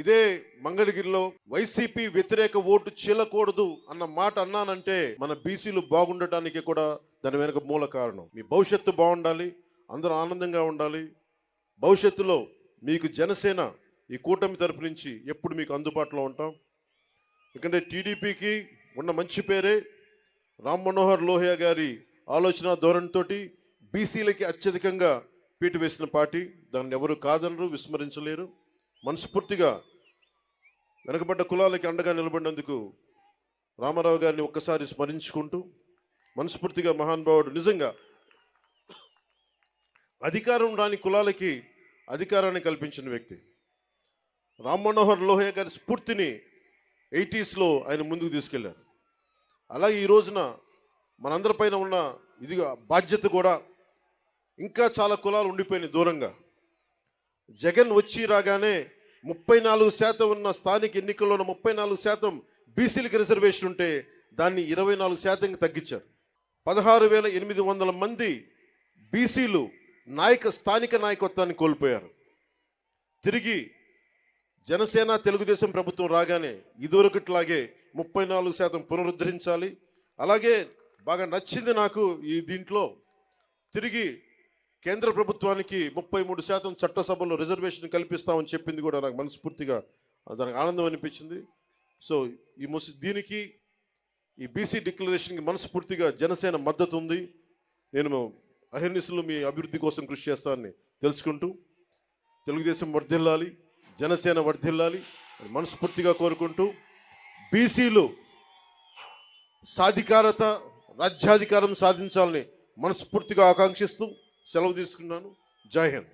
ఇదే మంగళగిరిలో వైసీపీ వ్యతిరేక ఓటు చీలకూడదు అన్న మాట అన్నానంటే మన బీసీలు బాగుండటానికి కూడా దాని వెనుక మూల కారణం. మీ భవిష్యత్తు బాగుండాలి అందరూ ఆనందంగా ఉండాలి. భవిష్యత్తులో మీకు జనసేన ఈ కూటమి తరపు నుంచి ఎప్పుడు మీకు అందుబాటులో ఉంటాం. ఎందుకంటే టీడీపీకి ఉన్న మంచి పేరే రామ్ మనోహర్ లోహియా గారి ఆలోచన ధోరణితో బీసీలకి అత్యధికంగా పీటు వేసిన పార్టీ. దాన్ని ఎవరు కాదనరు విస్మరించలేరు. మనస్ఫూర్తిగా వెనకబడ్డ కులాలకి అండగా నిలబడినందుకు రామారావు గారిని ఒక్కసారి స్మరించుకుంటూ మనస్ఫూర్తిగా మహానుభావుడు నిజంగా అధికారం రాని కులాలకి అధికారాన్ని కల్పించిన వ్యక్తి. రామ్ మనోహర్ లోహియా గారి స్ఫూర్తిని ఎయిటీస్లో ఆయన ముందుకు తీసుకెళ్ళారు. అలాగే ఈ రోజున మనందరిపైన ఉన్న ఇది బాధ్యత కూడా ఇంకా చాలా కులాలు ఉండిపోయినాయి దూరంగా. జగన్ వచ్చి రాగానే ముప్పై నాలుగు శాతం ఉన్న స్థానిక ఎన్నికల్లో ముప్పై నాలుగు శాతం బీసీలకు రిజర్వేషన్ ఉంటే దాన్ని ఇరవై నాలుగు శాతంకి తగ్గించారు. పదహారు వేల ఎనిమిది వందల మంది బీసీలు నాయక స్థానిక నాయకత్వాన్ని కోల్పోయారు. తిరిగి జనసేన తెలుగుదేశం ప్రభుత్వం రాగానే ఇదివరకట్లాగే ముప్పై నాలుగు శాతం పునరుద్ధరించాలి. అలాగే బాగా నచ్చింది నాకు ఈ దీంట్లో. తిరిగి కేంద్ర ప్రభుత్వానికి ముప్పై మూడు శాతం చట్టసభలో రిజర్వేషన్ కల్పిస్తామని చెప్పింది కూడా నాకు మనస్ఫూర్తిగా దానికి ఆనందం అనిపించింది. సో ఈ ముస్ దీనికి ఈ బీసీ డిక్లరేషన్కి మనస్ఫూర్తిగా జనసేన మద్దతు ఉంది నేను అహిర్నిసులు మీ అభివృద్ధి కోసం కృషి చేస్తానని తెలుసుకుంటూ తెలుగుదేశం వర్ధిల్లాలి జనసేన వర్ధిల్లాలి అని మనస్ఫూర్తిగా కోరుకుంటూ బీసీలు సాధికారత రాజ్యాధికారం సాధించాలని మనస్ఫూర్తిగా ఆకాంక్షిస్తూ సెలవు తీసుకున్నాను. జై హింద్.